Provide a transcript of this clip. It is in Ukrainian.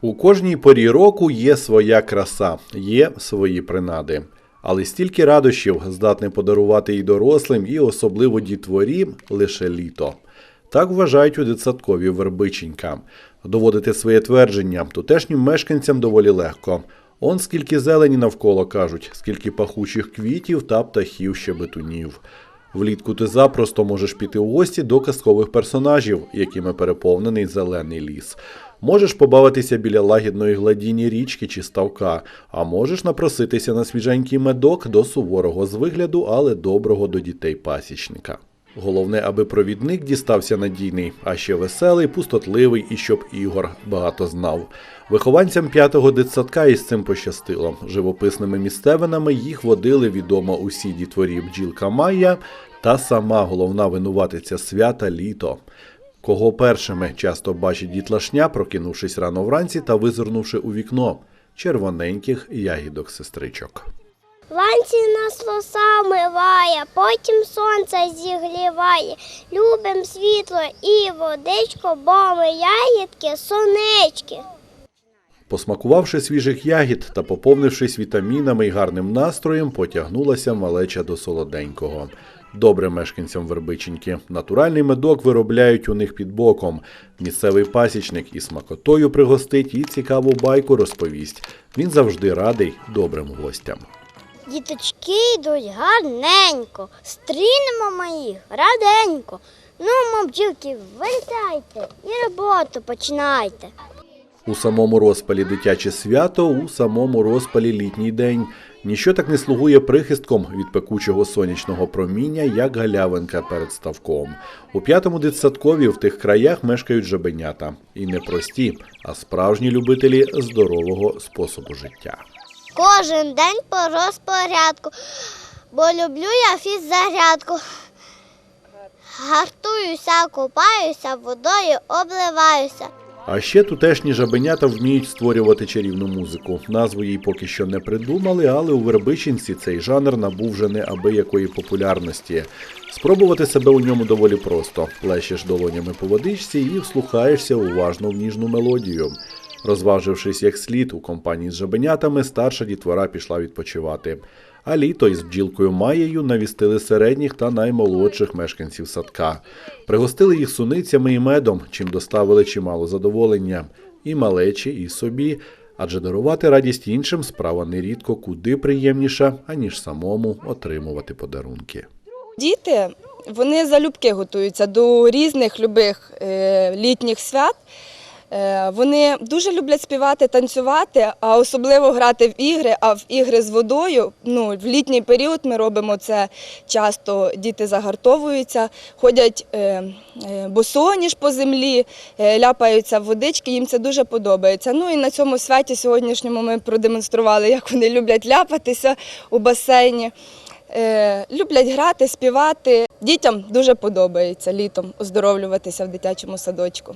У кожній порі року є своя краса, є свої принади. Але стільки радощів здатне подарувати і дорослим, і особливо дітворі лише літо. Так вважають у дитсадкові Вербиченька. Доводити своє твердження тутешнім мешканцям доволі легко. Он скільки зелені навколо кажуть, скільки пахучих квітів та птахів щебетунів. Влітку ти запросто можеш піти у гості до казкових персонажів, якими переповнений зелений ліс. Можеш побавитися біля лагідної гладіні річки чи ставка, а можеш напроситися на свіженький медок до суворого з вигляду, але доброго до дітей пасічника. Головне, аби провідник дістався надійний, а ще веселий, пустотливий і щоб Ігор багато знав. Вихованцям п'ятого дитсадка із цим пощастило. Живописними місцевинами їх водили відомо усі дітворі бджілка Майя та сама головна винуватиця свята літо. Кого першими часто бачить дітлашня, прокинувшись рано вранці та визирнувши у вікно червоненьких ягідок сестричок. Вранці нас роса миває, потім сонце зігріває. Любим світло і водичко, бо ми ягідки сонечки. Посмакувавши свіжих ягід та поповнившись вітамінами і гарним настроєм, потягнулася малеча до солоденького. Добре мешканцям Вербиченьки. Натуральний медок виробляють у них під боком. Місцевий пасічник і смакотою пригостить і цікаву байку розповість. Він завжди радий добрим гостям. Діточки йдуть гарненько, стрінемо ми їх раденько. Ну, мовчилки, вилітайте і роботу починайте. У самому розпалі дитяче свято, у самому розпалі літній день. Ніщо так не слугує прихистком від пекучого сонячного проміння, як галявинка перед ставком. У п'ятому дитсадкові в тих краях мешкають жабенята. І не прості, а справжні любителі здорового способу життя. Кожен день по розпорядку, бо люблю я фіззарядку. Гартуюся, купаюся, водою обливаюся. А ще тутешні жабенята вміють створювати чарівну музику. Назву їй поки що не придумали, але у Вербичинці цей жанр набув вже неабиякої популярності. Спробувати себе у ньому доволі просто. Плещеш долонями по водичці і вслухаєшся уважно в ніжну мелодію. Розважившись як слід у компанії з жабенятами, старша дітвора пішла відпочивати. А літо із бджілкою Маєю навістили середніх та наймолодших мешканців садка. Пригостили їх суницями і медом, чим доставили чимало задоволення і малечі, і собі. Адже дарувати радість іншим справа нерідко куди приємніша, аніж самому отримувати подарунки. Діти вони залюбки готуються до різних любих е, літніх свят. Е, Вони дуже люблять співати, танцювати, а особливо грати в ігри. А в ігри з водою. Ну, в літній період ми робимо це часто. Діти загартовуються, ходять е, е, босоніж по землі, ляпаються в водички. Їм це дуже подобається. Ну і на цьому святі сьогоднішньому ми продемонстрували, як вони люблять ляпатися у басейні. Люблять грати, співати. Дітям дуже подобається літом оздоровлюватися в дитячому садочку.